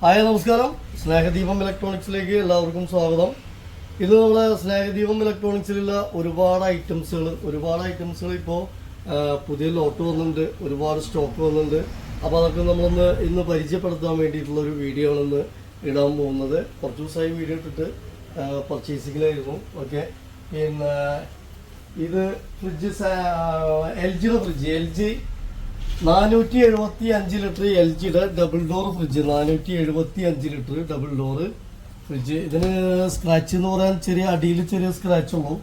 Hi നമസ്കാരം. സ്നേഹദീപം ഇലക്ട്രോണിക്സിലേക്ക് എല്ലാവർക്കും സ്വാഗതം. ഇത് നമ്മളെ സ്നേഹദീപം ഇലക്ട്രോണിക്സിലുള്ള ഒരുപാട് ഐറ്റംസുകൾ ഒരുപാട് ഐറ്റംസുകൾ ഇപ്പോൾ പുതിയ ലോട്ട് വന്നിട്ടുണ്ട് ഒരുപാട് സ്റ്റോക്ക് വന്നിട്ടുണ്ട്. അപ്പോൾ അതൊക്കെ നമ്മളൊന്ന് ഇന്ന് പരിചയപ്പെടുത്താൻ വേണ്ടിയിട്ടുള്ള ഒരു വീഡിയോ ആണ് ഇന്ന് ഇടാൻ പോകുന്നത്. കുറച്ച് ദിവസമായി വീഡിയോ ഇട്ടിട്ട് പർച്ചേസിങ്ങിലായിരുന്നു. ഓക്കെ. പിന്നെ ഇത് ഫ്രിഡ്ജ് എൽ ജിയുടെ ഫ്രിഡ്ജ് എൽ ജി നാനൂറ്റി എഴുപത്തി അഞ്ച് ലിറ്റർ എൽ ജിയുടെ ഡബിൾ ഡോർ ഫ്രിഡ്ജ് നാനൂറ്റി എഴുപത്തി അഞ്ച് ലിറ്റർ ഡബിൾ ഡോർ ഫ്രിഡ്ജ് ഇതിന് സ്ക്രാച്ച് എന്ന് പറയാൻ ചെറിയ അടിയിൽ ചെറിയ സ്ക്രാച്ച് ഉള്ളൂ.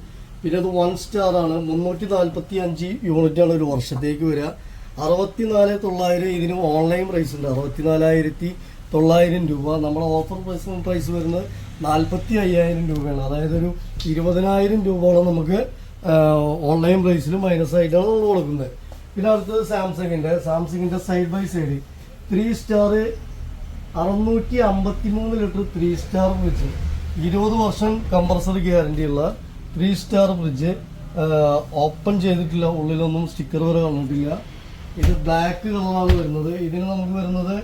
പിന്നെ അത് വൺ സ്റ്റാർ ആണ്. മുന്നൂറ്റി നാൽപ്പത്തി അഞ്ച് യൂണിറ്റ് ആണ് ഒരു വർഷത്തേക്ക് വരിക. അറുപത്തിനാല് തൊള്ളായിരം ഇതിന് ഓൺലൈൻ പ്രൈസ് ഉണ്ട്. അറുപത്തിനാലായിരത്തി തൊള്ളായിരം രൂപ. നമ്മുടെ ഓഫർ പ്രൈസ് പ്രൈസ് വരുന്നത് നാൽപ്പത്തി അയ്യായിരം രൂപയാണ്. അതായത് ഒരു ഇരുപതിനായിരം രൂപയോളം നമുക്ക് ഓൺലൈൻ പ്രൈസിൽ മൈനസ് ആയിട്ടാണ് നമ്മൾ കൊടുക്കുന്നത്. പിന്നെ അടുത്തത് സാംസങ്ങിന്റെ. സാംസങ്ങിന്റെ side by side three star അറുന്നൂറ്റി അമ്പത്തി മൂന്ന് ലിറ്റർ ത്രീ സ്റ്റാർ ഫ്രിഡ്ജ് ഇരുപത് വർഷം കംപ്രസർ ഗ്യാരണ്ടി ഉള്ള ത്രീ സ്റ്റാർ ഫ്രിഡ്ജ് ഓപ്പൺ ചെയ്തിട്ടില്ല. ഉള്ളിലൊന്നും സ്റ്റിക്കർ വരെ വന്നിട്ടില്ല. ഇത് ബ്ലാക്ക് കളറാണ് വരുന്നത്. ഇതിന് നമുക്ക് വരുന്നത്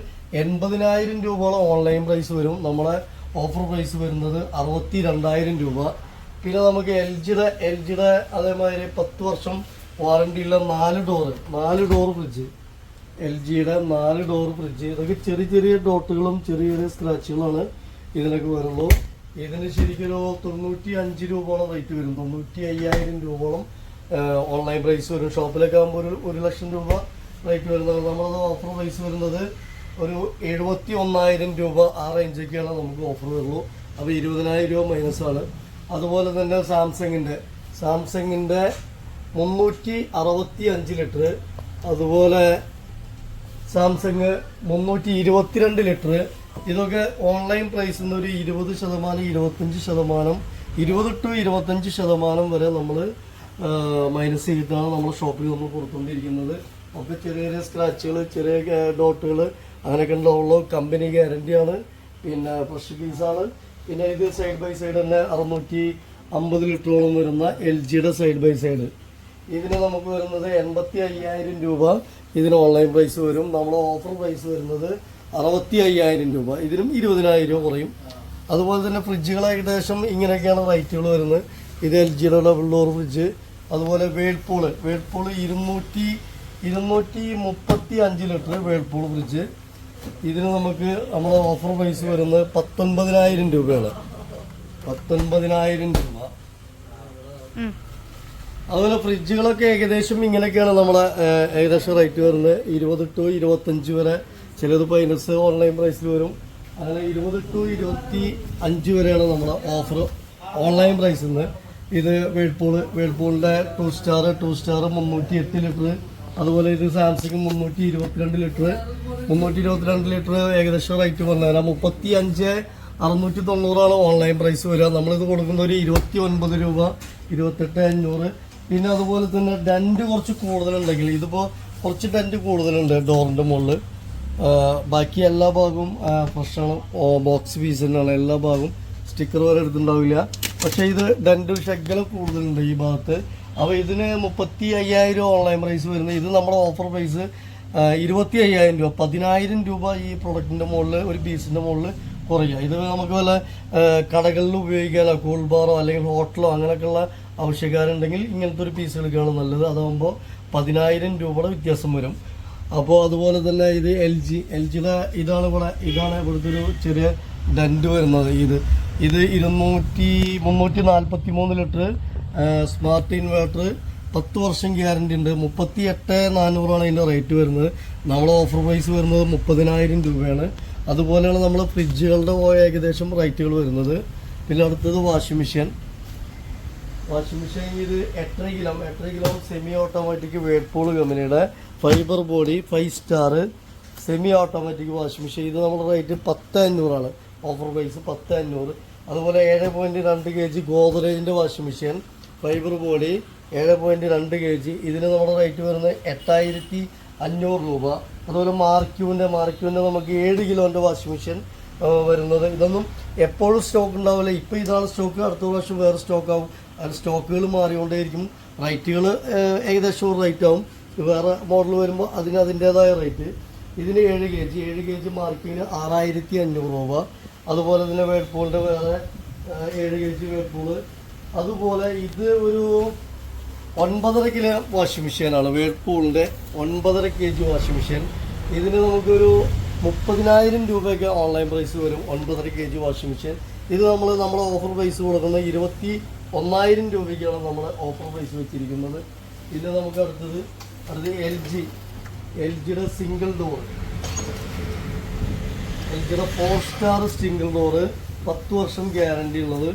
എൺപതിനായിരം രൂപയോളം ഓൺലൈൻ പ്രൈസ് വരും. നമ്മുടെ ഓഫർ പ്രൈസ് വരുന്നത് അറുപത്തി രണ്ടായിരം രൂപ. പിന്നെ നമുക്ക് എൽ ജിയുടെ എൽ ജിയുടെ അതേമാതിരി പത്ത് വർഷം വാറണ്ടി ഉള്ള നാല് ഡോറ് നാല് ഡോർ ഫ്രിഡ്ജ് എൽ ജിയുടെ നാല് ഡോർ ഫ്രിഡ്ജ് ഇതൊക്കെ ചെറിയ ചെറിയ ഡോട്ടുകളും ചെറിയ ചെറിയ സ്ക്രാച്ചുകളാണ് ഇതിനൊക്കെ വരുള്ളൂ. ഇതിന് ശരിക്കും ഒരു തൊണ്ണൂറ്റി അഞ്ച് രൂപയോളം റേറ്റ് വരും. തൊണ്ണൂറ്റി അയ്യായിരം രൂപയോളം ഓൺലൈൻ പ്രൈസ് വരും. ഷോപ്പിലൊക്കെ ആകുമ്പോൾ ഒരു ഒരു ലക്ഷം രൂപ റേറ്റ് വരുന്നത് നമ്മളത് ഓഫർ പ്രൈസ് വരുന്നത് ഒരു എഴുപത്തി ഒന്നായിരം രൂപ ആ റേഞ്ചൊക്കെയാണ് നമുക്ക് ഓഫർ വരുള്ളൂ. അപ്പോൾ ഇരുപതിനായിരം രൂപ മൈനസ് ആണ്. അതുപോലെ തന്നെ സാംസങ്ങിന്റെ സാംസങ്ങിന്റെ മുന്നൂറ്റി അറുപത്തി അഞ്ച് ലിറ്റർ അതുപോലെ സാംസങ് മുന്നൂറ്റി ഇരുപത്തിരണ്ട് ലിറ്റർ. ഇതൊക്കെ ഓൺലൈൻ പ്രൈസിൽ നിന്ന് ഒരു ഇരുപത് ശതമാനം ഇരുപത്തഞ്ച് ശതമാനം ഇരുപത് ടു ഇരുപത്തഞ്ച് ശതമാനം വരെ നമ്മൾ മൈനസ് ചെയ്തിട്ടാണ് നമ്മൾ ഷോപ്പിൽ നമ്മൾ കൊടുത്തുകൊണ്ടിരിക്കുന്നത് അപ്പോൾ ചെറിയ ചെറിയ സ്ക്രാച്ചുകൾ ചെറിയ ഡോട്ടുകൾ അങ്ങനെയൊക്കെ ഉണ്ടാവുള്ളൂ കമ്പനി ഗ്യാരണ്ടിയാണ് പിന്നെ ഫ്രഷ് പീസാണ് പിന്നെ ഇത് സൈഡ് ബൈ സൈഡ് തന്നെ അറുന്നൂറ്റി അമ്പത് ലിറ്ററോളം വരുന്ന എൽ ജിയുടെ സൈഡ് ബൈ സൈഡ് ഇതിന് നമുക്ക് വരുന്നത് എൺപത്തി അയ്യായിരം രൂപ. ഇതിന് ഓൺലൈൻ പ്രൈസ് വരും. നമ്മുടെ ഓഫർ പ്രൈസ് വരുന്നത് അറുപത്തി അയ്യായിരം രൂപ. ഇതിനും ഇരുപതിനായിരം രൂപ കുറയും. അതുപോലെ തന്നെ ഫ്രിഡ്ജുകൾ ഏകദേശം ഇങ്ങനെയൊക്കെയാണ് റേറ്റുകൾ വരുന്നത്. ഇത് എൽ ജിയുടെ ഡബിൾ ഡോർ ഫ്രിഡ്ജ് അതുപോലെ വേൾപൂൾ വേൾപൂൾ ഇരുന്നൂറ്റി ഇരുന്നൂറ്റി മുപ്പത്തി അഞ്ച് ലിറ്റർ വേൾപൂൾ ഫ്രിഡ്ജ് ഇതിന് നമുക്ക് നമ്മുടെ ഓഫർ പ്രൈസ് വരുന്നത് പത്തൊൻപതിനായിരം രൂപയാണ്. പത്തൊൻപതിനായിരം രൂപ. അതുപോലെ ഫ്രിഡ്ജുകളൊക്കെ ഏകദേശം ഇങ്ങനെയൊക്കെയാണ് നമ്മളെ ഏകദേശം റേറ്റ് വരുന്നത്. ഇരുപത് ടു ഇരുപത്തഞ്ച് വരെ ചിലത് പൈനസ് ഓൺലൈൻ പ്രൈസിൽ വരും. അങ്ങനെ ഇരുപത് ടു ഇരുപത്തി അഞ്ച് വരെയാണ് നമ്മുടെ ഓഫർ ഓൺലൈൻ പ്രൈസിൽ നിന്ന് ഇത് വേൾപൂൾ വേൾപൂളിന്റെ ടു സ്റ്റാർ ടു സ്റ്റാർ മുന്നൂറ്റി എട്ട് ലിറ്റർ. അതുപോലെ ഇത് സാംസങ് മുന്നൂറ്റി ഇരുപത്തിരണ്ട് ലിറ്റർ. മുന്നൂറ്റി ഇരുപത്തിരണ്ട് ലിറ്റർ ഏകദേശം റേറ്റ് വന്നതല്ല മുപ്പത്തി അഞ്ച് അറുന്നൂറ്റി തൊണ്ണൂറാണ് ഓൺലൈൻ പ്രൈസ് വരിക. നമ്മളിത് കൊടുക്കുന്ന ഒരു ഇരുപത്തി ഒൻപത് രൂപ ഇരുപത്തെട്ട് അഞ്ഞൂറ്. പിന്നെ അതുപോലെ തന്നെ ഡന്റ് കുറച്ച് കൂടുതലുണ്ടെങ്കിൽ ഇതിപ്പോൾ കുറച്ച് ഡന്റ് കൂടുതലുണ്ട് ഡോറിന്റെ മുകളിൽ ബാക്കി എല്ലാ ഭാഗവും ഫ്രഷാണ് ബോക്സ് പീസ് തന്നെയാണ് എല്ലാ ഭാഗവും. സ്റ്റിക്കർ വരെ എടുത്തിട്ടുണ്ടാവില്ല. പക്ഷേ ഇത് ഡന്റ് ശകലം കൂടുതലുണ്ട് ഈ ഭാഗത്ത്. അപ്പോൾ ഇതിന് മുപ്പത്തി അയ്യായിരം ഓൺലൈൻ പ്രൈസ് വരുന്നത്. ഇത് നമ്മുടെ ഓഫർ പ്രൈസ് ഇരുപത്തി അയ്യായിരം രൂപ. പതിനായിരം രൂപ ഈ പ്രൊഡക്റ്റിന്റെ മുകളിൽ ഒരു പീസിന്റെ മുകളിൽ കുറയുക ഇത് നമുക്ക് വല്ല കടകളിൽ ഉപയോഗിക്കാനോ കൂൾ ബാറോ അല്ലെങ്കിൽ ഹോട്ടലോ അങ്ങനെയൊക്കെയുള്ള ആവശ്യക്കാരുണ്ടെങ്കിൽ ഇങ്ങനത്തെ ഒരു പീസ് എടുക്കുകയാണ് നല്ലത്. അതാകുമ്പോൾ പതിനായിരം രൂപയുടെ വ്യത്യാസം വരും. അപ്പോൾ അതുപോലെ തന്നെ ഇത് എൽ ജി എൽ ജിയുടെ ഇതാണ് ഇവിടെ ഇതാണ് ഇവിടുത്തെ ഒരു ചെറിയ ഡന്റ് വരുന്നത്. ഇത് ഇത് ഇരുന്നൂറ്റി മുന്നൂറ്റി നാൽപ്പത്തി മൂന്ന് ലിറ്റർ സ്മാർട്ട് ഇൻവേർട്ടർ പത്ത് വർഷം ഗ്യാരണ്ടി ഉണ്ട്. മുപ്പത്തി എട്ട് നാനൂറാണ് അതിന്റെ റേറ്റ് വരുന്നത്. നമ്മുടെ ഓഫർ പ്രൈസ് വരുന്നത് മുപ്പതിനായിരം രൂപയാണ്. അതുപോലെയാണ് നമ്മൾ ഫ്രിഡ്ജുകളുടെ ഏകദേശം റേറ്റുകൾ വരുന്നത്. പിന്നെ അടുത്തത് വാഷിംഗ് മെഷീൻ വാഷിംഗ് മെഷീൻ ഇത് എട്ടര കിലോ എട്ടര കിലോ സെമി ഓട്ടോമാറ്റിക് വേൾപൂൾ കമ്പനിയുടെ fibre body five star semi automatic washing machine ഇത് നമ്മുടെ റേറ്റ് പത്ത് അഞ്ഞൂറാണ് ഓഫർ പ്രൈസ് പത്ത് അഞ്ഞൂറ് അതുപോലെ ഏഴ് പോയിന്റ് രണ്ട് കെ ജി ഗോദ്രേജിന്റെ വാഷിംഗ് മെഷീൻ ഫൈബർ ബോഡി ഏഴ് പോയിന്റ് രണ്ട് കെ ജി ഇതിന് നമ്മുടെ റേറ്റ് വരുന്നത് എട്ടായിരത്തി അഞ്ഞൂറ് രൂപ. അതുപോലെ മാർക്യൂവിന്റെ മാർക്യൂവിന്റെ നമുക്ക് ഏഴ് കിലോന്റെ വാഷിംഗ് മെഷീൻ വരുന്നത്. ഇതൊന്നും എപ്പോഴും സ്റ്റോക്ക് ഉണ്ടാവില്ല. ഇപ്പോൾ ഇതാണ് സ്റ്റോക്ക് അടുത്ത പ്രാവശ്യം വേറെ സ്റ്റോക്ക് ആവും. അത് സ്റ്റോക്കുകൾ മാറിക്കൊണ്ടേയിരിക്കും. റേറ്റുകൾ ഏകദേശം ഒരു റേറ്റ് ആവും വേറെ മോഡൽ വരുമ്പോൾ അതിന് അതിന്റേതായ റേറ്റ്. ഇതിന് ഏഴ് കെ ജി. ഏഴ് കെ ജി മാർക്കിങ്ങിന് ആറായിരത്തി അഞ്ഞൂറ് രൂപ. അതുപോലെ തന്നെ വേൾപൂളിന്റെ വേറെ ഏഴ് കെ ജി വേൾപൂൾ. അതുപോലെ ഇത് ഒരു ഒൻപതര കിലോ വാഷിംഗ് മെഷീനാണ്. വേൾപൂളിന്റെ ഒൻപതര കെ ജി വാഷിംഗ് മെഷീൻ. ഇതിന് നമുക്കൊരു മുപ്പതിനായിരം രൂപയൊക്കെ ഓൺലൈൻ പ്രൈസ് വരും. ഒൻപതര കെ ജി വാഷിംഗ് മെഷീൻ. ഇത് നമ്മൾ നമ്മൾ ഓഫർ പ്രൈസ് കൊടുക്കുന്ന ഇരുപത്തി ഒന്നായിരം രൂപയ്ക്കാണ് നമ്മൾ ഓഫർ പ്രൈസ് വെച്ചിരിക്കുന്നത്. പിന്നെ നമുക്ക് അടുത്തത് അടുത്തത് എൽ ജി എൽ ജിയുടെ സിംഗിൾ ഡോർ എൽ ജിയുടെ ഫോർ സ്റ്റാർ സിംഗിൾ ഡോറ് പത്ത് വർഷം ഗ്യാരണ്ടി ഉള്ളത്.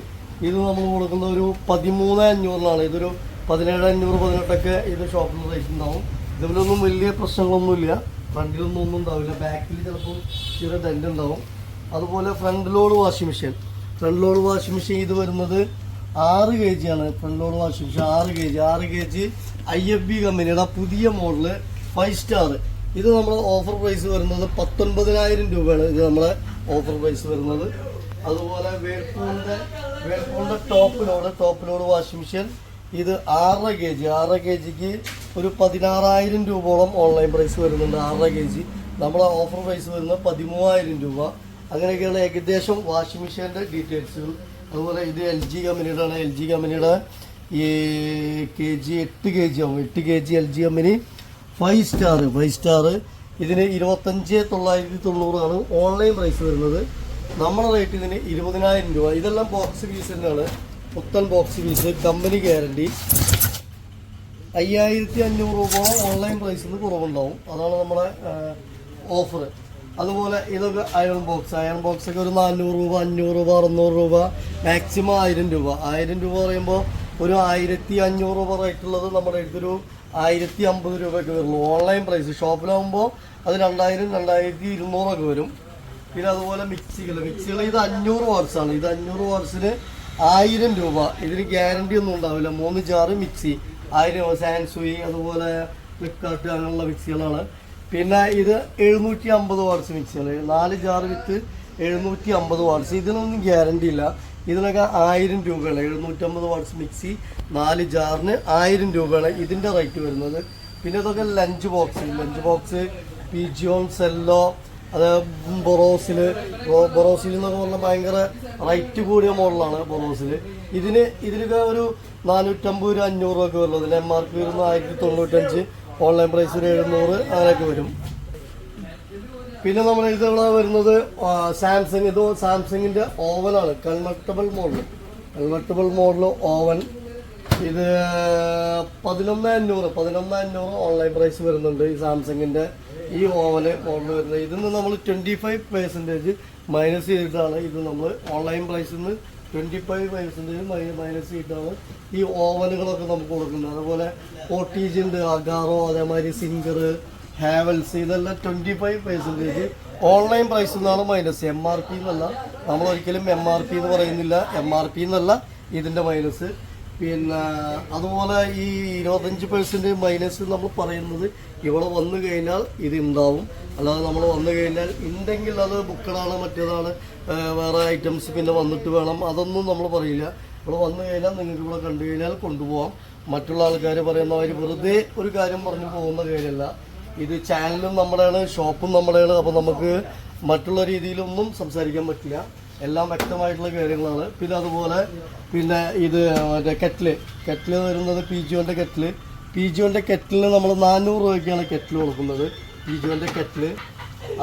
ഇത് നമ്മൾ കൊടുക്കുന്ന ഒരു പതിമൂന്ന് അഞ്ഞൂറിനാണ്. ഇതൊരു പതിനേഴ് അഞ്ഞൂറ് പതിനെട്ടൊക്കെ ഇത് ഷോപ്പിൽ റേറ്റ് ഉണ്ടാവും. ഇതിലൊന്നും വലിയ പ്രശ്നങ്ങളൊന്നുമില്ല. ഫ്രണ്ടിലൊന്നും ഒന്നും ഉണ്ടാവില്ല. ബാക്കിൽ ചിലപ്പോൾ ചെറിയ ഡെന്റ് ഉണ്ടാവും. അതുപോലെ front load washing machine front load washing machine ഇത് വരുന്നത് ആറ് കെ ജി ആണ് ഫ്രണ്ട് ലോഡ് വാഷിംഗ് മെഷീൻ ആറ് കെ ജി ആറ് K G I F B കമ്പനിയുടെ പുതിയ മോഡൽ ഫൈവ് സ്റ്റാർ ഇത് നമ്മുടെ ഓഫർ പ്രൈസ് വരുന്നത് പത്തൊൻപതിനായിരം രൂപയാണ്. ഇത് നമ്മുടെ ഓഫർ പ്രൈസ് വരുന്നത്. അതുപോലെ വേൾപൂളിന്റെ വേൾപൂളിന്റെ top load top load washing machine ഇത് ആറര കെ ജി ആറര കെ ജിക്ക് ഒരു പതിനാറായിരം രൂപയോളം ഓൺലൈൻ പ്രൈസ് വരുന്നുണ്ട്. ആറര കെ ജി നമ്മളെ ഓഫർ പ്രൈസ് വരുന്നത് പതിമൂവായിരം രൂപ. അങ്ങനെയൊക്കെയുള്ള ഏകദേശം വാഷിംഗ് മെഷീന്റെ ഡീറ്റെയിൽസുകൾ അതുപോലെ ഇത് എൽ ജി കമ്പനിയുടെ ആണ് എൽ ജി കമ്പനിയുടെ ഈ കെ ജി എട്ട് കെ ജി ആവും. എട്ട് K G L G company five star five star ഇതിന് ഇരുപത്തഞ്ച് തൊള്ളായിരത്തി തൊണ്ണൂറാണ് ഓൺലൈൻ പ്രൈസ് വരുന്നത്. നമ്മുടെ റേറ്റ് ഇതിന് ഇരുപതിനായിരം രൂപ. ഇതെല്ലാം ബോക്സ് പീസ് തന്നെയാണ്. പുത്തൻ ബോക്സ് പീസ് കമ്പനി ഗ്യാരണ്ടി അയ്യായിരത്തി അഞ്ഞൂറ് രൂപ ഓൺലൈൻ പ്രൈസിൽ നിന്ന് കുറവുണ്ടാവും. അതാണ് നമ്മുടെ ഓഫർ അതുപോലെ ഇതൊക്കെ അയൺ ബോക്സ് അയൺ ബോക്സ് ഒക്കെ ഒരു നാനൂറ് രൂപ അഞ്ഞൂറ് രൂപ അറുന്നൂറ് രൂപ മാക്സിമം ആയിരം രൂപ. ആയിരം രൂപ പറയുമ്പോൾ ഒരു ആയിരത്തി അഞ്ഞൂറ് രൂപ റേറ്റ് ഉള്ളത് നമ്മുടെ അടുത്തൊരു ആയിരത്തി അമ്പത് രൂപയൊക്കെ വരുള്ളൂ ഓൺലൈൻ പ്രൈസ് ഷോപ്പിലാകുമ്പോൾ അത് രണ്ടായിരം രണ്ടായിരത്തി ഇരുന്നൂറൊക്കെ വരും. പിന്നെ അതുപോലെ മിക്സികൾ മിക്സികൾ ഇത് അഞ്ഞൂറ് വാർസാണ് ഇത് അഞ്ഞൂറ് വാട്സിന് ആയിരം രൂപ. ഇതിന് ഗ്യാരണ്ടി ഒന്നും ഉണ്ടാവില്ല. മൂന്ന് ജാറ് മിക്സി. ആയിരം രൂപ സാൻസുയി അതുപോലെ ഫ്ലിപ്കാർട്ട് അങ്ങനെയുള്ള മിക്സികളാണ്. പിന്നെ ഇത് എഴുന്നൂറ്റി അമ്പത് വാട്സ് മിക്സിയാണ് നാല് ജാർ വിത്ത് എഴുന്നൂറ്റി അമ്പത് വാട്സ് ഇതിനൊന്നും ഗ്യാരണ്ടി ഇല്ല. ഇതിനൊക്കെ ആയിരം രൂപയാണ്. എഴുന്നൂറ്റമ്പത് വാട്സ് മിക്സി നാല് ജാറിന് ആയിരം രൂപയാണ് ഇതിന്റെ റേറ്റ് വരുന്നത്. പിന്നെ ഇതൊക്കെ lunch box lunch box Pigeon Cello അത് ബൊറോസിൽ ബൊറോസിൽ എന്നൊക്കെ പറഞ്ഞാൽ ഭയങ്കര റേറ്റ് കൂടിയ മോഡലാണ് ബൊറോസിൽ ഇതിന് ഇതിനൊക്കെ ഒരു നാനൂറ്റമ്പത് രൂപ അഞ്ഞൂറ് രൂപ ഒക്കെ വരുന്നത് എം ആർ പി വരുന്നത് ആയിരത്തി തൊണ്ണൂറ്റഞ്ച്. ഓൺലൈൻ പ്രൈസ് ഒരു എഴുന്നൂറ് അങ്ങനെയൊക്കെ വരും. പിന്നെ നമ്മൾ ഇതിവിടെ വരുന്നത് സാംസങ് ഇത് സാംസങ്ങിന്റെ ഓവനാണ് convertible model convertible model oven ഇത് പതിനൊന്ന് അഞ്ഞൂറ് പതിനൊന്ന് അഞ്ഞൂറ് ഓൺലൈൻ പ്രൈസ് വരുന്നുണ്ട് ഈ സാംസങ്ങിന്റെ ഈ ഓവന് മോഡൽ വരുന്നത്. ഇതിന്ന് നമ്മൾ ട്വന്റി ഫൈവ് പെർസെന്റേജ് മൈനസ് ചെയ്തിട്ടാണ് ഇത് നമ്മൾ ഓൺലൈൻ പ്രൈസിൽ നിന്ന് ട്വന്റി ഫൈവ് വയസ്സിന്റെയും മൈനസ് ചെയ്തിട്ടാണ് ഈ ഓവനുകളൊക്കെ നമുക്ക് കൊടുക്കുന്നത് അതുപോലെ ഓട്ടീജ് ഉണ്ട് അഗാറോ അതേമാതിരി സിംഗർ ഹാവൽസ് ഇതെല്ലാം ട്വന്റി ഫൈവ് പെർസെന്റേജ് ഓൺലൈൻ പ്രൈസിൽ നിന്നാണ് മൈനസ് എം ആർ പി എന്നല്ല. നമ്മൾ ഒരിക്കലും എം ആർ പി എന്ന് പറയുന്നില്ല. എം ആർ പി എന്നല്ല ഇതിന്റെ മൈനസ് പിന്നെ അതുപോലെ ഈ ഇരുപത്തഞ്ച് പെർസെന്റ് മൈനസ് നമ്മൾ പറയുന്നത് ഇവിടെ വന്നു കഴിഞ്ഞാൽ ഇത് ഉണ്ടാവും. അല്ലാതെ നമ്മൾ വന്നു കഴിഞ്ഞാൽ ഉണ്ടെങ്കിൽ അത് ബുക്കഡാണ് മറ്റേതാണ് വേറെ ഐറ്റംസ് പിന്നെ വന്നിട്ട് വേണം. അതൊന്നും നമ്മൾ പറയില്ല. ഇവിടെ വന്നു കഴിഞ്ഞാൽ നിങ്ങൾക്ക് ഇവിടെ കണ്ടു കഴിഞ്ഞാൽ കൊണ്ടുപോകാം മറ്റുള്ള ആൾക്കാർ പറയുന്ന അവർ വെറുതെ ഒരു കാര്യം പറഞ്ഞു പോകുന്ന കാര്യമല്ല. ഇത് ചാനലും നമ്മുടെയാണ് ഷോപ്പും നമ്മുടെയാണ്. അപ്പോൾ നമുക്ക് മറ്റുള്ള രീതിയിലൊന്നും സംസാരിക്കാൻ പറ്റില്ല. എല്ലാം വ്യക്തമായിട്ടുള്ള കാര്യങ്ങളാണ്. പിന്നെ അതുപോലെ പിന്നെ ഇത് മറ്റേ കെറ്റിൽ. കെറ്റിൽ വരുന്നത് പി ജിയോന്റെ കെറ്റിൽ. പി ജിയോന്റെ കെറ്റിലിന് നമ്മൾ നാനൂറ് രൂപയ്ക്കാണ് കെറ്റിൽ കൊടുക്കുന്നത്. പി ജിയോന്റെ കെറ്റിൽ.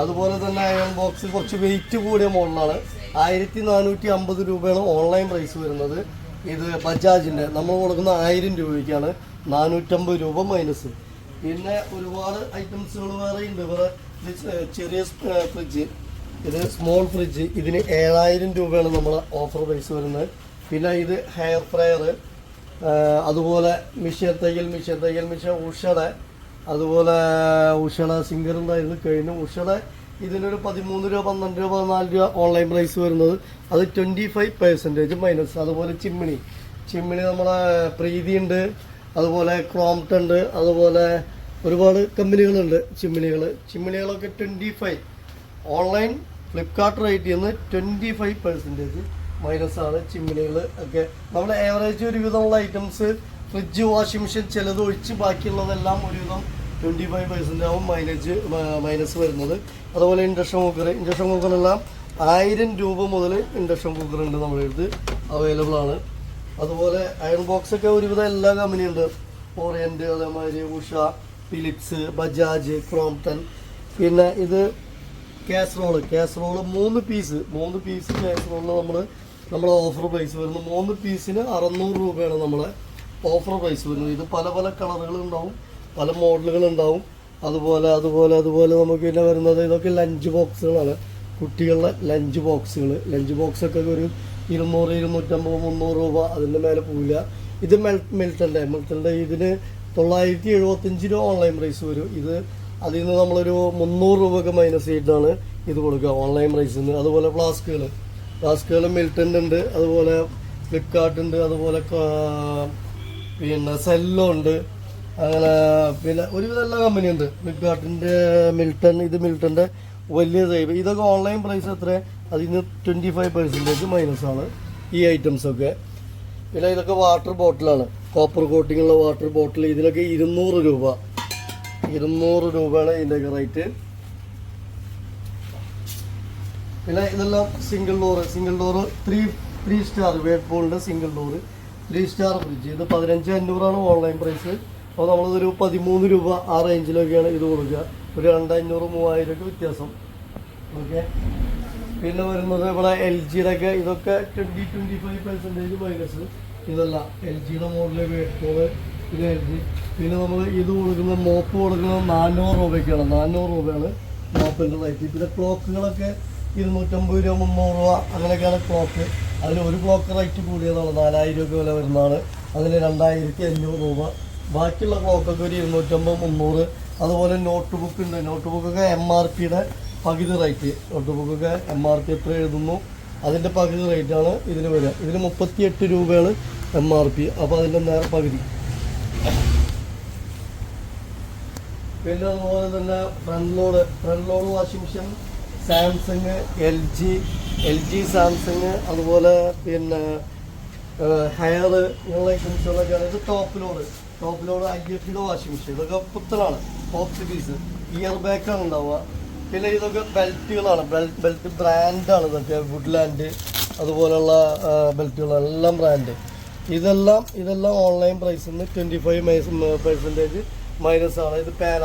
അതുപോലെ തന്നെ അയൺ ബോക്സ് കുറച്ച് വെയിറ്റ് കൂടിയ മോഡലാണ്. ആയിരത്തി നാനൂറ്റി അമ്പത് രൂപയാണ് ഓൺലൈൻ പ്രൈസ് വരുന്നത്. ഇത് ബജാജിന്റെ നമ്മൾ കൊടുക്കുന്ന ആയിരം രൂപയ്ക്കാണ് നാനൂറ്റമ്പത് രൂപ മൈനസ് പിന്നെ ഒരുപാട് ഐറ്റംസുകൾ വേറെ ഉണ്ട്. വേറെ ചെറിയ ഫ്രിഡ്ജ് ഇത് സ്മോൾ ഫ്രിഡ്ജ് ഇതിന് ഏഴായിരം രൂപയാണ് നമ്മൾ ഓഫർ പ്രൈസ് വരുന്നത്. പിന്നെ ഇത് ഹെയർ ഫ്രയർ അതുപോലെ മിഷ്യൻ തയ്യൽ മിഷ്യൻ തയ്യൽ മിഷ്യൻ ഉഷയുടെ അതുപോലെ ഉഷയുടെ സിംഗർ ഉണ്ടായിരുന്നു കഴിഞ്ഞു ഉഷയുടെ ഇതിനൊരു പതിമൂന്ന് രൂപ പന്ത്രണ്ട് രൂപ പതിനാല് രൂപ ഓൺലൈൻ പ്രൈസ് വരുന്നത്. അത് ട്വന്റി ഫൈവ് പെർസെന്റേജ് മൈനസ് അതുപോലെ ചിമ്മിണി ചിമ്മിണി നമ്മളെ പ്രീതി ഉണ്ട് അതുപോലെ ക്രോംപ്റ്റ് ഉണ്ട് അതുപോലെ ഒരുപാട് കമ്പനികളുണ്ട് ചിമ്മിണികൾ ചിമ്മിണികളൊക്കെ twenty five online Flipkart rate ചെയ്യുന്നത് ട്വന്റി ഫൈവ് പെർസെന്റേജ് മൈനസ് ആണ് ചിമ്മിണികൾ ഒക്കെ. നമ്മുടെ ഏവറേജ് ഒരുവിധമുള്ള ഐറ്റംസ് ഫ്രിഡ്ജ് വാഷിംഗ് മെഷീൻ ചിലത് ഒഴിച്ച് ബാക്കിയുള്ളതെല്ലാം ഒരുവിധം ട്വന്റി ഫൈവ് പെർസെന്റ് ആവും മൈനേജ് മൈനസ് വരുന്നത്. അതുപോലെ ഇൻഡക്ഷൻ കുക്കർ ഇൻഡക്ഷൻ കുക്കറെല്ലാം ആയിരം രൂപ മുതൽ ഇൻഡക്ഷൻ കുക്കർ ഉണ്ട് നമ്മുടെ അടുത്ത് അവൈലബിൾ ആണ്. അതുപോലെ അയൺ ബോക്സ് ഒക്കെ ഒരുവിധം എല്ലാ കമ്പനിയുണ്ട് ഓറിയന്റ് അതേമാതിരി ഉഷ ഫിലിപ്സ് ബജാജ് ക്രോംപ്ടൺ പിന്നെ ഇത് കാസറോൾ കാസറോൾ മൂന്ന് പീസ് മൂന്ന് പീസ് കാസറോളിന് നമ്മൾ നമ്മളെ ഓഫർ പ്രൈസ് വരുന്നത് മൂന്ന് പീസിന് അറുന്നൂറ് രൂപയാണ് നമ്മളെ ഓഫർ പ്രൈസ് വരുന്നത്. ഇത് പല പല കളറുകൾ ഉണ്ടാവും പല മോഡലുകൾ ഉണ്ടാവും. അതുപോലെ അതുപോലെ അതുപോലെ നമുക്ക് പിന്നെ വരുന്നത് ഇതൊക്കെ ലഞ്ച് ബോക്സുകളാണ് കുട്ടികളുടെ ലഞ്ച് ബോക്സുകൾ ലഞ്ച് ബോക്സ് ഒക്കെ ഒരു ഇരുന്നൂറ് ഇരുന്നൂറ്റമ്പത് മുന്നൂറ് രൂപ അതിന്റെ മേലെ പോവില്ല. ഇത് മെൽ മിൽട്ടന്റെ മിൽട്ടന്റെ ഇതിന് തൊള്ളായിരത്തി എഴുപത്തഞ്ച് രൂപ ഓൺലൈൻ പ്രൈസ് വരും. ഇത് അതിൽ നിന്ന് നമ്മളൊരു മുന്നൂറ് രൂപയൊക്കെ മൈനസ് ചെയ്തിട്ടാണ് ഇത് കൊടുക്കുക ഓൺലൈൻ പ്രൈസിൽ നിന്ന് അതുപോലെ ഫ്ലാസ്കുകൾ ഫ്ലാസ്കുകൾ മിൽട്ടന്റെ ഉണ്ട് അതുപോലെ ഫ്ലിപ്കാർട്ട് ഉണ്ട് അതുപോലെ പിന്നെ സെല്ലോ ഉണ്ട്. അങ്ങനെ പിന്നെ ഒരുവിധം എല്ലാ കമ്പനി ഉണ്ട്. ഫ്ലിപ്കാർട്ടിന്റെ മിൽട്ടൺ ഇത് മിൽട്ടന്റെ വലിയ സൈബ് ഇതൊക്കെ ഓൺലൈൻ പ്രൈസ് എത്ര അതിൽ നിന്ന് ട്വന്റി ഫൈവ് പെർസെന്റേജ് മൈനസ് ആണ് ഈ ഐറ്റംസ് ഒക്കെ. പിന്നെ ഇതൊക്കെ വാട്ടർ ബോട്ടിലാണ് കോപ്പർ കോട്ടിങ്ങുള്ള വാട്ടർ ബോട്ടിൽ ഇതിലൊക്കെ ഇരുന്നൂറ് രൂപ. ഇരുന്നൂറ് രൂപയാണ് ഇതിന്റെയൊക്കെ റേറ്റ്. പിന്നെ ഇതെല്ലാം single door single door three three star വേൾപൂളിന്റെ single door three star fridge ഇത് പതിനഞ്ച് അഞ്ഞൂറാണ് ഓൺലൈൻ പ്രൈസ് അപ്പോൾ നമ്മളിതൊരു പതിമൂന്ന് രൂപ ആ റേഞ്ചിലൊക്കെയാണ് ഇത് കൊടുക്കുക. ഒരു രണ്ടഞ്ഞൂറ് മൂവായിരം ഒക്കെ വ്യത്യാസം. ഓക്കെ പിന്നെ വരുന്നത് ഇവിടെ എൽ ജിയുടെ ഒക്കെ ഇതൊക്കെ twenty twenty five percentage minus ഇതല്ല എൽ ജിയുടെ മോഡൽ വേൾപൂൾ ഇത് എൽ ജി പിന്നെ നമ്മൾ ഇത് കൊടുക്കുന്ന മോപ്പ് കൊടുക്കുന്നത് നാനൂറ് രൂപയ്ക്കാണ്. നാനൂറ് രൂപയാണ് മോപ്പിന്റെ റേറ്റ്. പിന്നെ ക്ലോക്കുകളൊക്കെ ഇരുന്നൂറ്റമ്പത് രൂപ മുന്നൂറ് രൂപ അങ്ങനെയൊക്കെയാണ് ക്ലോക്ക്. അതിൽ ഒരു ക്ലോക്ക് റേറ്റ് കൂടിയതാണ്. നാലായിരം രൂപ വില വരുന്നതാണ്. അതിന് രണ്ടായിരത്തി അഞ്ഞൂറ് രൂപ. ബാക്കിയുള്ള ക്ലോക്കൊക്കെ ഒരു ഇരുന്നൂറ്റമ്പത് മുന്നൂറ്. അതുപോലെ നോട്ട് ബുക്ക് ഉണ്ട്. നോട്ട് ബുക്കൊക്കെ എം ആർ പിയുടെ പകുതി റേറ്റ്. നോട്ട് ബുക്കൊക്കെ എം ആർ പി എത്ര എഴുതുന്നു? അതിന്റെ പകുതി റേറ്റാണ് ഇതിന് വരിക. ഇതിന് മുപ്പത്തിയെട്ട് രൂപയാണ് എം ആർ പി അപ്പോൾ അതിന്റെ നേരെ പകുതി. പിന്നെ അതുപോലെ തന്നെ front load front load washing machine Samsung L G L G Samsung അതുപോലെ പിന്നെ ഹയർ ഇങ്ങനെയുള്ള ഐറ്റംസുകളൊക്കെ അതായത് top load top load I F ഡിയുടെ വാഷിംഗ് മെഷീൻ ഇതൊക്കെ പുത്തനാണ് ടോപ്പ് പീസ് ഇയർ ബാക്കാണ് ഉണ്ടാവുക. പിന്നെ ഇതൊക്കെ ബെൽറ്റുകളാണ്. ബെൽറ്റ് ബെൽറ്റ് ബ്രാൻഡാണ് ഇതൊക്കെ. വുഡ്ലാൻഡ് അതുപോലെയുള്ള ബെൽറ്റുകളെല്ലാം ബ്രാൻഡ് ഇതെല്ലാം ഇതെല്ലാം ഓൺലൈൻ പ്രൈസിൽ നിന്ന് ട്വന്റി ഫൈവ് പെർസെന്റേജ് മൈനസ് ആണ്. ഇത് പേന.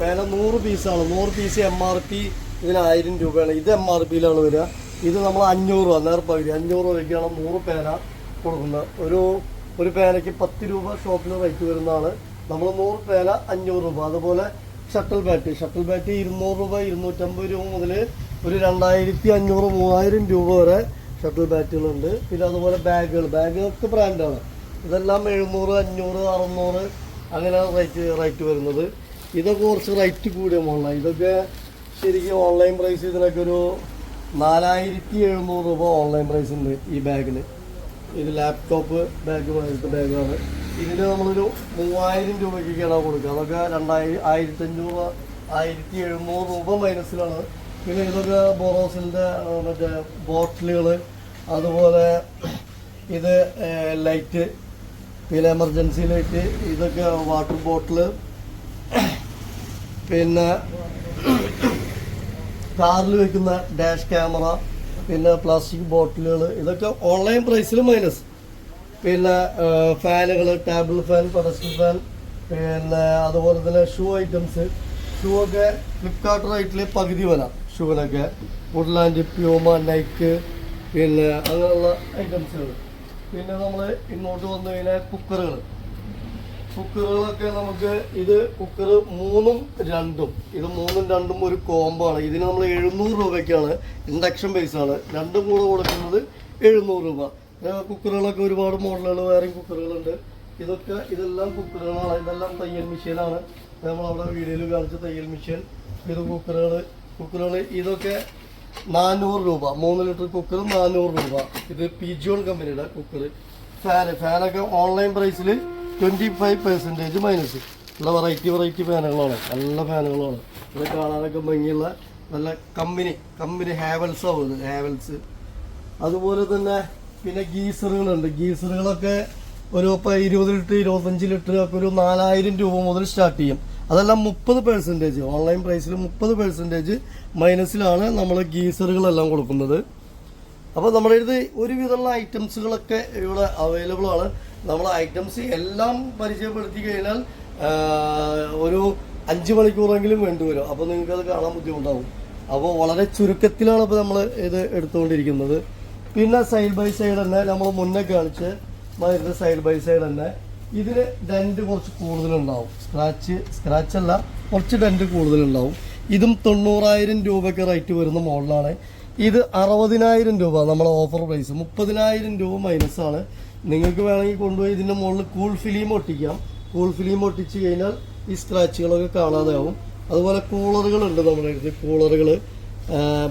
പേന നൂറ് പീസാണ് നൂറ് പീസ് എം ആർ പി ഇതിന് ആയിരം രൂപയാണ്. ഇത് എം ആർ പിയിലാണ് വരിക. ഇത് നമ്മൾ അഞ്ഞൂറ് രൂപ നേരെ പകുതി. അഞ്ഞൂറ് രൂപയ്ക്കാണ് നൂറ് പേന കൊടുക്കുന്നത്. ഒരു ഒരു പേനയ്ക്ക് പത്ത് രൂപ ഷോപ്പിൽ റേറ്റ് വരുന്നതാണ്. നമ്മൾ നൂറ് പേന അഞ്ഞൂറ് രൂപ. അതുപോലെ ഷട്ടിൽ ബാറ്റ് ഷട്ടിൽ ബാറ്റ് ഇരുന്നൂറ് രൂപ ഇരുന്നൂറ്റമ്പത് രൂപ മുതൽ ഒരു രണ്ടായിരത്തി അഞ്ഞൂറ് മൂവായിരം രൂപ വരെ ഷട്ടിൽ ബാറ്റുകളുണ്ട് പിന്നെ അതുപോലെ ബാഗുകൾ. ബാഗുകൾക്ക് ബ്രാൻഡാണ്. ഇതെല്ലാം എഴുന്നൂറ് അഞ്ഞൂറ് അറുന്നൂറ് അങ്ങനെ റേറ്റ് റേറ്റ് വരുന്നത്. ഇതൊക്കെ കുറച്ച് റേറ്റ് കൂടിയ മോഡലാണ്. ഇതൊക്കെ ശരിക്കും ഓൺലൈൻ പ്രൈസ് ഇതിനൊക്കെ ഒരു നാലായിരത്തി എഴുന്നൂറ് രൂപ ഓൺലൈൻ പ്രൈസ് ഉണ്ട് ഈ ബാഗിന് ഇത് ലാപ്ടോപ്പ് ബാഗ് പോലത്തെ ബാഗാണ് ഇതിന് നമ്മളൊരു മൂവായിരം രൂപയ്ക്കൊക്കെയാണ് കൊടുക്കുക. അതൊക്കെ രണ്ടായിരം ആയിരത്തഞ്ഞൂറ് ആയിരത്തി എഴുന്നൂറ് രൂപ മൈനസിലാണ് പിന്നെ ഇതൊക്കെ ബോറോസിന്റെ മറ്റേ ബോട്ടിലുകൾ അതുപോലെ ഇത് ലൈറ്റ് പിന്നെ എമർജൻസി ലൈറ്റ് ഇതൊക്കെ വാട്ടർ ബോട്ടിൽ പിന്നെ കാറിൽ വെക്കുന്ന ഡാഷ് ക്യാമറ പിന്നെ പ്ലാസ്റ്റിക് ബോട്ടിലുകൾ ഇതൊക്കെ ഓൺലൈൻ പ്രൈസിൽ മൈനസ് പിന്നെ ഫാനുകൾ ടേബിൾ ഫാൻ പെഡസ്റ്റൽ ഫാൻ പിന്നെ അതുപോലെ തന്നെ ഷൂ ഐറ്റംസ് ഷൂ ഒക്കെ ഫ്ലിപ്കാർട്ട് റേറ്റിൽ പകുതി വില ഷൂവിനൊക്കെ വുഡ്ലാൻഡ് പ്യൂമ നൈക്ക് പിന്നെ അങ്ങനെയുള്ള ഐറ്റംസുകൾ പിന്നെ നമ്മൾ ഇങ്ങോട്ട് വന്നു കഴിഞ്ഞാൽ കുക്കറുകൾ കുക്കറുകളൊക്കെ നമുക്ക് ഇത് കുക്കർ മൂന്നും രണ്ടും. ഇത് മൂന്നും രണ്ടും ഒരു കോംബോ ആണ്. ഇതിന് നമ്മൾ എഴുന്നൂറ് രൂപയ്ക്കാണ് ഇൻഡക്ഷൻ ബേസാണ് രണ്ടും കൂടെ കൊടുക്കുന്നത് എഴുന്നൂറ് രൂപ. കുക്കറുകളൊക്കെ ഒരുപാട് മോഡലുകൾ വേറെയും കുക്കറുകളുണ്ട് ഇതൊക്കെ ഇതെല്ലാം കുക്കറുകളാണ് ഇതെല്ലാം തയ്യൽ മെഷീനാണ് നമ്മളവിടെ വീഡിയോയിൽ കാണിച്ച തയ്യൽ മെഷീൻ ഇത് കുക്കറുകൾ കുക്കറുകൾ ഇതൊക്കെ നാനൂറ് രൂപ. മൂന്ന് ലിറ്റർ കുക്കർ നാനൂറ് രൂപ. ഇത് പി ജിയോൺ കമ്പനിയുടെ കുക്കർ ഫാന് ഫാനൊക്കെ ഓൺലൈൻ പ്രൈസിൽ ട്വന്റി ഫൈവ് പെർസെന്റേജ് മൈനസ് നല്ല വെറൈറ്റി വെറൈറ്റി ഫാനുകളാണ് നല്ല ഫാനുകളാണ് ഇത് കാണാനൊക്കെ ഭംഗിയുള്ള നല്ല കമ്പനി കമ്പനി ഹാവൽസ് ആവും ഇത് ഹാവൽസ് അതുപോലെ തന്നെ പിന്നെ ഗീസറുകളുണ്ട്. ഗീസറുകളൊക്കെ ഒരു ഇപ്പോൾ ഇരുപത് ലിറ്റർ ഇരുപത്തഞ്ച് ലിറ്റർ ഒക്കെ ഒരു നാലായിരം രൂപ മുതൽ സ്റ്റാർട്ട് ചെയ്യും. അതെല്ലാം മുപ്പത് പെർസെന്റേജ് ഓൺലൈൻ പ്രൈസിൽ മുപ്പത് പെർസെന്റേജ് മൈനസിലാണ് നമ്മൾ ഗീസറുകളെല്ലാം കൊടുക്കുന്നത്. അപ്പോൾ നമ്മുടെ ഇത് ഒരുവിധമുള്ള ഐറ്റംസുകളൊക്കെ ഇവിടെ അവൈലബിൾ ആണ്. നമ്മൾ ഐറ്റംസ് എല്ലാം പരിചയപ്പെടുത്തി കഴിഞ്ഞാൽ ഒരു അഞ്ച് മണിക്കൂറെങ്കിലും വേണ്ടിവരും അപ്പോൾ നിങ്ങൾക്ക് അത് കാണാൻ ബുദ്ധിമുട്ടാവും. അപ്പോൾ വളരെ ചുരുക്കത്തിലാണ് ഇപ്പോൾ നമ്മൾ ഇത് എടുത്തുകൊണ്ടിരിക്കുന്നത്. പിന്നെ സൈഡ് ബൈ സൈഡ് തന്നെ നമ്മൾ മുന്നേ കാണിച്ച് മരുന്ന് സൈഡ് ബൈ സൈഡ് തന്നെ ഇതിന് ഡെന്റ് കുറച്ച് കൂടുതലുണ്ടാവും. സ്ക്രാച്ച് സ്ക്രാച്ച് അല്ല കുറച്ച് ഡെന്റ് കൂടുതലുണ്ടാവും. ഇതും തൊണ്ണൂറായിരം രൂപയ്ക്ക് റേറ്റ് വരുന്ന മോഡലാണ്. ഇത് അറുപതിനായിരം രൂപ നമ്മളെ ഓഫർ പ്രൈസ് മുപ്പതിനായിരം രൂപ മൈനസാണ് നിങ്ങൾക്ക് വേണമെങ്കിൽ കൊണ്ടുപോയി ഇതിന്റെ മുകളിൽ കൂൾ ഫിലിം ഒട്ടിക്കാം. കൂൾ ഫിലിം ഒട്ടിച്ച് കഴിഞ്ഞാൽ ഈ സ്ക്രാച്ചുകളൊക്കെ കാണാതാവും. അതുപോലെ കൂളറുകളുണ്ട് നമ്മുടെ അടുത്ത്. കൂളറുകൾ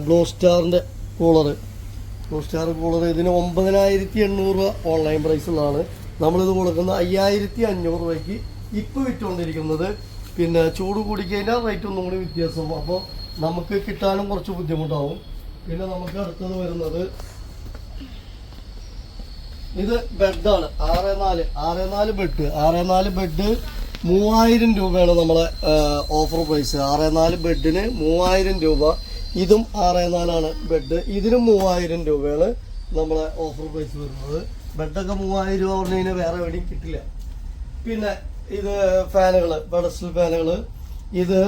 ബ്ലൂ സ്റ്റാറിന്റെ കൂളറ് ബ്ലൂ സ്റ്റാർ കൂളർ ഇതിന് ഒമ്പതിനായിരത്തി എണ്ണൂറ് രൂപ ഓൺലൈൻ പ്രൈസ് ഉള്ളതാണ്. നമ്മളിത് കൊടുക്കുന്ന അയ്യായിരത്തി അഞ്ഞൂറ് രൂപയ്ക്ക് ഇപ്പോൾ വിറ്റുകൊണ്ടിരിക്കുന്നത്. പിന്നെ ചൂട് കൂടി കഴിഞ്ഞാൽ റേറ്റ് ഒന്നും കൂടി വ്യത്യാസം. അപ്പോൾ നമുക്ക് കിട്ടാനും കുറച്ച് ബുദ്ധിമുട്ടാവും. പിന്നെ നമുക്ക് അടുത്തത് വരുന്നത് ഇത് ബെഡാണ് ആറ് നാല് ആറ് നാല് ബെഡ് ആറ് നാല് ബെഡ് മൂവായിരം രൂപയാണ് നമ്മളെ ഓഫർ പ്രൈസ് ആറ് നാല് ബെഡിന് മൂവായിരം രൂപ. ഇതും ആറ് നാലാണ് ബെഡ് ഇതിനും മൂവായിരം രൂപയാണ് നമ്മളെ ഓഫർ പ്രൈസ് വരുന്നത്. ബെഡൊക്കെ മൂവായിരം രൂപ പറഞ്ഞു കഴിഞ്ഞാൽ വേറെ എവിടെയും കിട്ടില്ല. പിന്നെ ഇത് ഫാനുകൾ പെഡസ്റ്റൽ ഫാനുകൾ ഇത്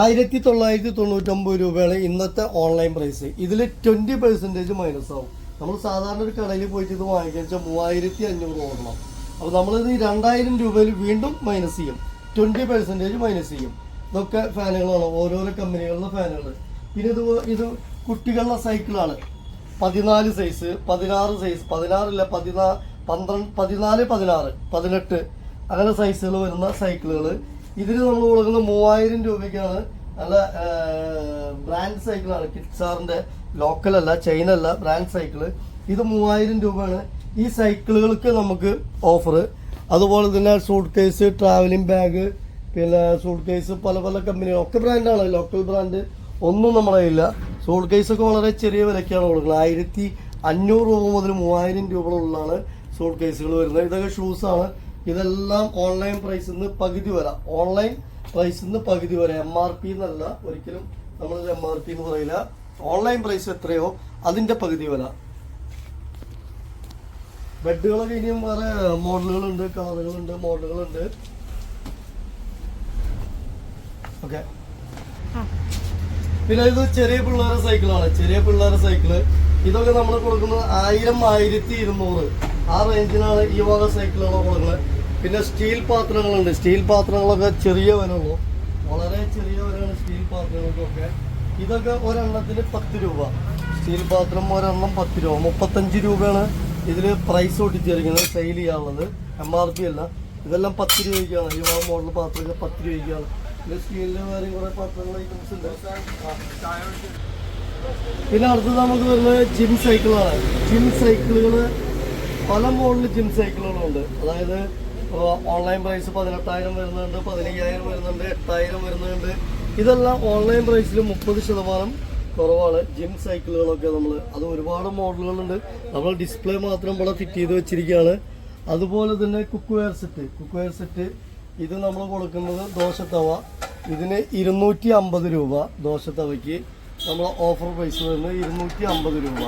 ആയിരത്തി തൊള്ളായിരത്തി തൊണ്ണൂറ്റൊമ്പത് രൂപയാണ് ഇന്നത്തെ ഓൺലൈൻ പ്രൈസ് ഇതിൽ ട്വന്റി പെർസെന്റേജ് മൈനസ് ആവും. നമ്മൾ സാധാരണ ഒരു കടയിൽ പോയിട്ട് ഇത് വാങ്ങിക്കാൻ വെച്ചാൽ മൂവായിരത്തി അഞ്ഞൂറ് ഓടണം. അപ്പോൾ നമ്മളിത് രണ്ടായിരം രൂപയിൽ വീണ്ടും മൈനസ് ചെയ്യും. ട്വന്റി പെർസെന്റേജ് മൈനസ് ചെയ്യും. ഇതൊക്കെ ഫാനുകളാണ് ഓരോരോ കമ്പനികളുടെ ഫാനുകൾ പിന്നെ ഇത് ഇത് കുട്ടികളുടെ സൈക്കിളാണ് പതിനാല് സൈസ് പതിനാറ് സൈസ് പതിനാറില്ല പതിനാ പന്ത്രണ്ട് പതിനാല് പതിനാറ് പതിനെട്ട്. അങ്ങനെ സൈസുകൾ വരുന്ന സൈക്കിളുകൾ ഇതിന് നമ്മൾ കൊടുക്കുന്നത് മൂവായിരം രൂപയ്ക്കാണ് നല്ല ബ്രാൻഡ് സൈക്കിളാണ് കിഡ്സാറിന്റെ ലോക്കൽ അല്ല ചൈന അല്ല ബ്രാൻഡ് സൈക്കിൾ ഇത് മൂവായിരം രൂപയാണ് ഈ സൈക്കിളുകൾക്ക് നമുക്ക് ഓഫർ അതുപോലെ തന്നെ സൂട്ട് കേസ് ട്രാവലിംഗ് ബാഗ് പിന്നെ സൂട്ട് കേസ് പല പല കമ്പനികൾ ഒക്കെ ബ്രാൻഡാണ് ലോക്കൽ ബ്രാൻഡ് ഒന്നും നമ്മുടെ കയ്യില്ല സൂട്ട് കേസ് ഒക്കെ വളരെ ചെറിയ വിലയ്ക്കാണ് കൊടുക്കുന്നത് ആയിരത്തി അഞ്ഞൂറ് രൂപ മുതൽ മൂവായിരം രൂപ ഉള്ളതാണ് സോൾ കേസുകൾ വരുന്നത്. ഇതൊക്കെ ഷൂസാണ് ഇതെല്ലാം ഓൺലൈൻ പ്രൈസിൽ നിന്ന് പകുതി വരാം. ഓൺലൈൻ പ്രൈസിൽ നിന്ന് പകുതി വരെ. എം ആർ പി എന്നല്ല ഒരിക്കലും നമ്മൾ എം ആർ പി എന്ന് പറയില്ല. ഓൺലൈൻ പ്രൈസ് എത്രയോ അതിന്റെ പകുതി വില ബെഡുകളൊക്കെ ഇനിയും വേറെ മോഡലുകളുണ്ട് കളറുകളുണ്ട് മോഡലുകളുണ്ട് ഓക്കെ പിന്നെ ഇത് ചെറിയ പിള്ളേരെ സൈക്കിളാണ്. ചെറിയ പിള്ളേരെ സൈക്കിൾ. ഇതൊക്കെ നമ്മൾ കൊടുക്കുന്നത് ആയിരം ആയിരത്തി ഇരുന്നൂറ്. ആ റേഞ്ചിനാണ് ഈ വക സൈക്കിളുകൾ കൊടുക്കുന്നത്. പിന്നെ സ്റ്റീൽ പാത്രങ്ങളുണ്ട്. സ്റ്റീൽ പാത്രങ്ങളൊക്കെ ചെറിയ വിലയുള്ളൂ വളരെ ചെറിയ വിലയാണ് സ്റ്റീൽ പാത്രങ്ങൾക്കൊക്കെ. ഇതൊക്കെ ഒരെണ്ണത്തിന് പത്ത് രൂപ. സ്റ്റീൽ പാത്രം ഒരെണ്ണം പത്ത് രൂപ. മുപ്പത്തഞ്ച് രൂപയാണ് ഇതിൽ പ്രൈസ് ഒട്ടിച്ചിരിക്കുന്നത് സെയിൽ ചെയ്യാനുള്ളത്. എം ആർ പി അല്ല. ഇതെല്ലാം പത്ത് രൂപയ്ക്കാണ്. വക മോഡൽ പാത്രമൊക്കെ പത്ത് രൂപയ്ക്കാണ്. പിന്നെ അടുത്തത് നമുക്ക് വരുന്നത് ജിം സൈക്കിളാണ് ജിം സൈക്കിളുകൾ പല മോഡൽ ജിം സൈക്കിളുകളുണ്ട് അതായത് ഓൺലൈൻ പ്രൈസ് പതിനെട്ടായിരം വരുന്നുണ്ട് പതിനയ്യായിരം വരുന്നുണ്ട് എട്ടായിരം വരുന്നുണ്ട്. ഇതെല്ലാം ഓൺലൈൻ പ്രൈസിൽ മുപ്പത് ശതമാനം കുറവാണ് ജിം സൈക്കിളുകളൊക്കെ നമ്മൾ അത് ഒരുപാട് മോഡലുകളുണ്ട് നമ്മൾ ഡിസ്പ്ലേ മാത്രം ഇവിടെ ഫിറ്റ് ചെയ്ത് വെച്ചിരിക്കുകയാണ്. അതുപോലെ തന്നെ cookware set cookware set ഇത് നമ്മൾ കൊടുക്കുന്നത് ദോശത്തവ. ഇതിന് ഇരുന്നൂറ്റി അമ്പത് രൂപ ദോശത്തവയ്ക്ക്. നമ്മൾ ഓഫർ പ്രൈസ് വരുന്നത് ഇരുന്നൂറ്റി അമ്പത് രൂപ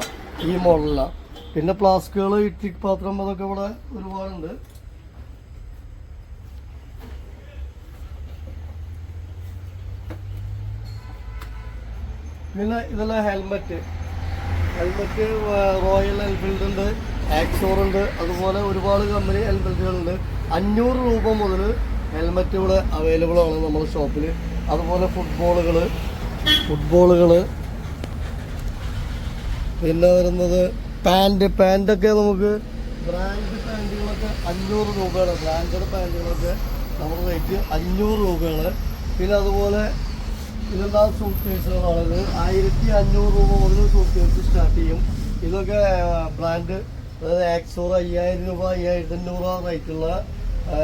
ഈ മോഡലിലാണ് പിന്നെ ഫ്ലാസ്കുകൾ ഇട്ടി പാത്രം അതൊക്കെ ഇവിടെ ഒരുപാടുണ്ട്. പിന്നെ ഇതെല്ലാം ഹെൽമറ്റ് ഹെൽമറ്റ് റോയൽ എൻഫീൽഡ് ഉണ്ട് ആക്സോർ ഉണ്ട് അതുപോലെ ഒരുപാട് കമ്പനി ഹെൽമറ്റുകളുണ്ട് അഞ്ഞൂറ് രൂപ മുതൽ ഹെൽമെറ്റ് ഇവിടെ അവൈലബിൾ ആണ് നമ്മുടെ ഷോപ്പിൽ അതുപോലെ ഫുട്ബോളുകൾ ഫുട്ബോളുകൾ പിന്നെ വരുന്നത് പാന്റ് പാന്റൊക്കെ നമുക്ക് ബ്രാൻഡ് പാന്റുകളൊക്കെ അഞ്ഞൂറ് രൂപയാണ്. ബ്രാൻഡഡ് പാന്റുകളൊക്കെ നമ്മുടെ റേറ്റ് അഞ്ഞൂറ് രൂപയാണ്. പിന്നെ അതുപോലെ ഇതെല്ലാം സൂട്ട് കേസുകളാണത് ആയിരത്തി അഞ്ഞൂറ് രൂപ മുതൽ സൂട്ട് കേസ് സ്റ്റാർട്ട് ചെയ്യും. ഇതൊക്കെ ബ്രാൻഡ് അതായത് ആക്സോർ അയ്യായിരം രൂപ അയ്യായിരത്തി അഞ്ഞൂറ് റേറ്റുള്ള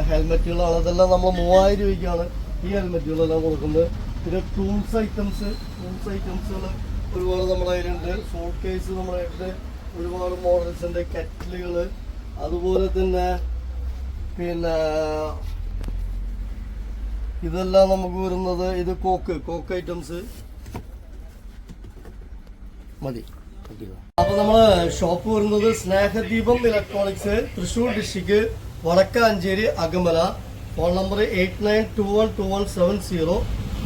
ഹെൽമെറ്റുകളാണ് അതെല്ലാം നമ്മൾ മൂവായിരം രൂപയ്ക്കാണ് ഈ ഹെൽമെറ്റുകളെല്ലാം കൊടുക്കുന്നത്. പിന്നെ ടൂൾസ് ഐറ്റംസ് ടൂൾസ് ഐറ്റംസുകൾ ഒരുപാട് നമ്മുടെ കയ്യിലുണ്ട്. സൂട്ട് കേസ് നമ്മുടെ കയ്യിലുണ്ട്. ഒരുപാട് മോഡൽസ് ഉണ്ട്. കെറ്റിലുകൾ അതുപോലെ തന്നെ പിന്നെ ഇതെല്ലാം നമുക്ക് വരുന്നത് ഇത് കോക്ക് കോക്ക് ഐറ്റംസ്. മതി. അപ്പൊ നമ്മൾ ഷോപ്പ് വരുന്നത് Snehadeepam electronics Thrissur district Vadakkanchery Akamala. Phone number eight nine two one two one seven zero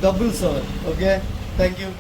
double seven. Okay? Thank you.